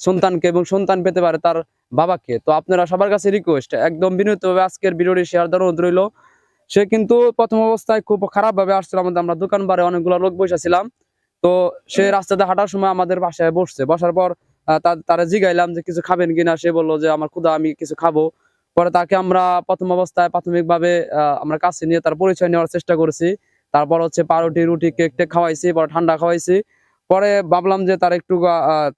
সন্তানকে এবং সন্তান পেতে পারে তার বাবাকে। তো আপনারা সবার কাছে রিকোয়েস্ট একদম বিনীতভাবে আজকের ভিডিওটি শেয়ার দেওয়ার অনুরোধ রইল। সে কিন্তু প্রথম অবস্থায় খুব খারাপ ভাবে আসছিল আমাদের আমরা দোকান বারে অনেকগুলো লোক বসেছিলাম তো সে রাস্তাতে হাঁটার সময় আমাদের বাসায় বসছে। বসার পর তারা জিগাইলাম যে কিছু খাবেন কিনা? সে বলল যে আমার ক্ষুধা আমি কিছু খাব। পরে তাকে আমরা প্রথম অবস্থায় প্রাথমিকভাবে আহ, আমরা কাছে নিয়ে তার পরিচয় নেওয়ার চেষ্টা করেছি। তারপর হচ্ছে পাউরুটি রুটি কেক টেক খাওয়াইছি পরে ঠান্ডা খাওয়াইছি। পরে ভাবলাম যে তার একটু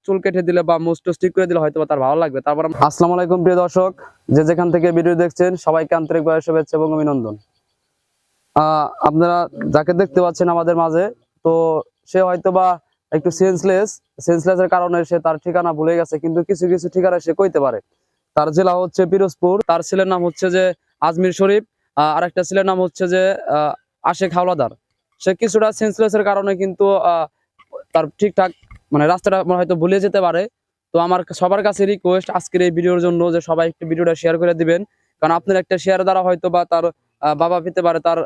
চুল কেটে দিলে বা মুস্ট ঠিক করে দিলে হয়তো তার ভালো লাগবে। তারপর আসসালামু আলাইকুম প্রিয় দর্শক। যে যেখান থেকে ভিডিও দেখছেন সবাইকে আন্তরিকভাবে শুভেচ্ছা এবং অভিনন্দন। আপনারা যাকে দেখতে পাচ্ছেন আমাদের মাঝে তো সে হয়তো বা একটু সেন্সলেস সেন্সলেস এর কারণে সে তার ঠিকানা ভুলে গেছে কিন্তু কিছু কিছু ঠিকানা সে কইতে পারে। তার জেলা হচ্ছে পিরোজপুর। তার ছেলের নাম হচ্ছে যে আজমির শরীফ। আহ, আরেকটা ছেলের নাম হচ্ছে যে আশেক হাওলাদার। সে কিছুটা সেন্সলেস এর কারণে কিন্তু আহ, তার ঠিকঠাক মানে রাস্তাটা হয়তো ভুলে যেতে পারে। তো আমার সবার কাছে রিকোয়েস্ট আজকের এই ভিডিওর জন্য যে সবাই একটু ভিডিওটা শেয়ার করে দিবেন। কারণ আপনার একটা শেয়ার দ্বারা হয়তো বা তার বাবা পেতে পারে তার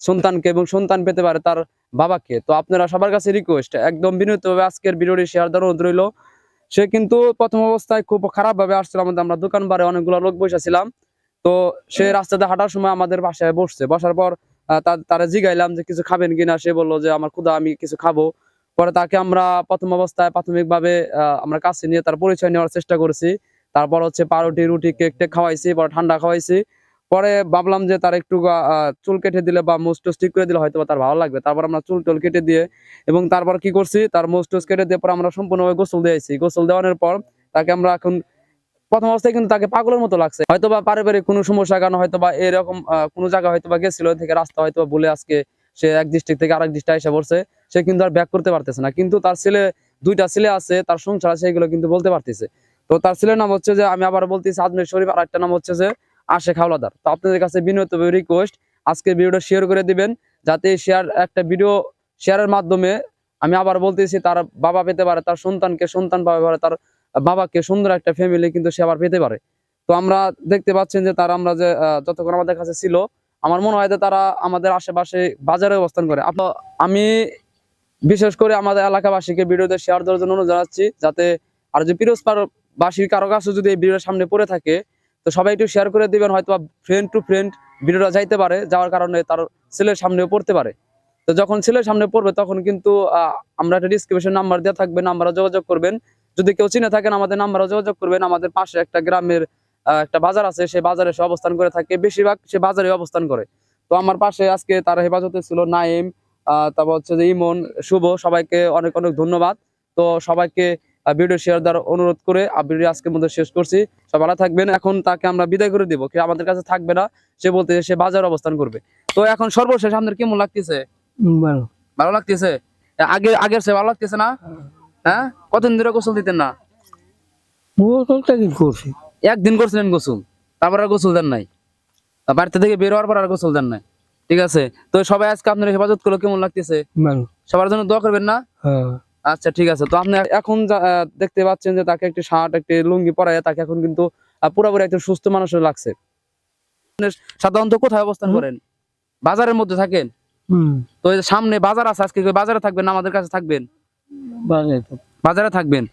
সন্তানকে এবং সন্তান পেতে পারে তার বাবাকে। তো আপনারা সবার কাছে রিকোয়েস্ট একদম বিনীতভাবে আজকের ভিডিওটি শেয়ার দেওয়ার অনুরোধ রইল। সে কিন্তু প্রথম অবস্থায় খুব খারাপ ভাবে আসছিল আমাদের আমরা দোকান বারে অনেকগুলো লোক বসেছিলাম। তো সে রাস্তাতে হাঁটার সময় আমাদের বাসায় বসছে। বসার পর আহ, তারা জিগাইলাম যে কিছু খাবেন কিনা? সে বলল যে আমার ক্ষুধা আমি কিছু খাব। পরে তাকে আমরা প্রথম অবস্থায় প্রাথমিকভাবে আমরা কাছে নিয়ে তার পরিচয় নেওয়ার চেষ্টা করেছি। তারপর হচ্ছে পাউরুটি, রুটি, কেক টেক খাওয়াইছি, পরে ঠান্ডা খাওয়াইছি। পরে ভাবলাম যে তার একটু চুল কেটে দিলে বা মোস্টোস ঠিক করে দিলে হয়তো তার ভালো লাগবে। তারপর আমরা চুল টুল কেটে দিয়ে এবং তারপর কি করছি, তার মোস্টোস কেটে দিয়ে পর আমরা সম্পূর্ণভাবে গোসল দিয়েছি গোসল দেওয়ানোর পর তাকে আমরা এখন প্রথম অবস্থায় কিন্তু তাকে পাগলের মতো লাগছে। হয়তো বা পারিবারিক কোনো সমস্যা কারণে হয়তো বা এরকম কোনো জায়গা হয়তো বা গেছিল থেকে রাস্তা হয়তো বা ভুলে আজকে সে এক ডিস্ট্রিক্ট থেকে আরেক ডিস্ট্রিক্ট এসে পড়ছে, সে কিন্তু আর ব্যাক করতে পারতেছে না। কিন্তু তার ছেলে, দুইটা ছেলে আছে, তার সংসার আছে, এগুলো কিন্তু বলতে পারতেছে। তো তার ছেলের নাম হচ্ছে যে, আমি আবার বলতেছি আজমের শরীফ, আর একটা নাম হচ্ছে যে, আশেখ হাওলাদার। তো আপনাদের কাছে বিনীত রিকোয়েস্ট আজকে ভিডিওটা শেয়ার করে দিবেন, যাতে শেয়ার একটা ভিডিও শেয়ারের মাধ্যমে আমি আবার বলতেছি, তার বাবা পেতে পারে, তার সন্তানকে সন্তান পাবে পারে, তার বাবাকে সুন্দর একটা ফ্যামিলি কিন্তু সে আবার পেতে পারে। তো আমরা দেখতে পাচ্ছেন যে, তার আমরা যে যতক্ষণ আমাদের কাছে ছিল আমার মনে হয় যে তারা আমাদের আশেপাশে বাজারে অবস্থান করে। আমি বিশেষ করে আমাদের এলাকাবাসীকে ভিডিওতে শেয়ার দেওয়ার জন্য অনুরোধ জানাচ্ছি, যাতে আর যে পিরোজপার বাসীর কারও কাছে যদি এই ভিডিওর সামনে পড়ে থাকে, তো সবাই একটু শেয়ার করে দিবেন হয়তো ফ্রেন্ড টু ফ্রেন্ড ভিডিওটা যাইতে পারে, যাওয়ার কারণে তার ছেলের সামনেও পড়তে পারে। তো যখন ছেলের সামনে পড়বে, তখন কিন্তু আমরা একটা ডিসক্রিপশন নাম্বার দেওয়া থাকবে নাম্বারে যোগাযোগ করবেন। যদি কেউ চিনে থাকেন, আমাদের নাম্বারে যোগাযোগ করবেন। আমাদের পাশে একটা গ্রামের একটা বাজার আছে সেই বাজারে সে অবস্থান করে থাকে। বেশিরভাগ সে বাজারে অবস্থান করে। তো আমার পাশে আজকে তার হেফাজতে ছিল নাইম তারপর হচ্ছে যে ইমন শুভ সবাইকে অনেক অনেক ধন্যবাদ। তো সবাইকে ভিডিও শেয়ার দেওয়ার অনুরোধ করে ভিডিও আজকের মধ্যে শেষ করছি। সব ভালো থাকবেন। এখন তাকে আমরা বিদায় করে দিব। কেউ আমাদের কাছে থাকবে না। সে বলতে সে বাজারে অবস্থান করবে। তো এখন সর্বশেষ আপনার কেমন লাগতেছে? ভালো। ভালো লাগতেছে? আগে আগের সে ভালো লাগতেছে না? হ্যাঁ? কতদিন ধরে গোসল দিতেন না? গোসলটা কি করছি? একদিন করছিলেন গোসল তারপর আর গোসল দেন নাই। বাড়িতে থেকে বের হওয়ার পর আর গোসল দেন নাই। ঠিক আছে? তো সবাই আজকে আপনার হেফাজত করল কেমন লাগতেছে? সবার জন্য দোয়া করবেন না? হ্যাঁ। আচ্ছা ঠিক আছে। তো আপনি এখন দেখতে পাচ্ছেন যে তাকে একটি শার্ট একটি লুঙ্গি পরায় তাকে এখন কিন্তু পুরোপুরি একজন সুস্থ মানুষের লাগছে। সাধারণত কোথায় অবস্থান করেন? বাজারের মধ্যে থাকেন? তো সামনে বাজার আছে আজকে বাজারে থাকবেন আমাদের কাছে থাকবেন? বাজারে থাকবেন।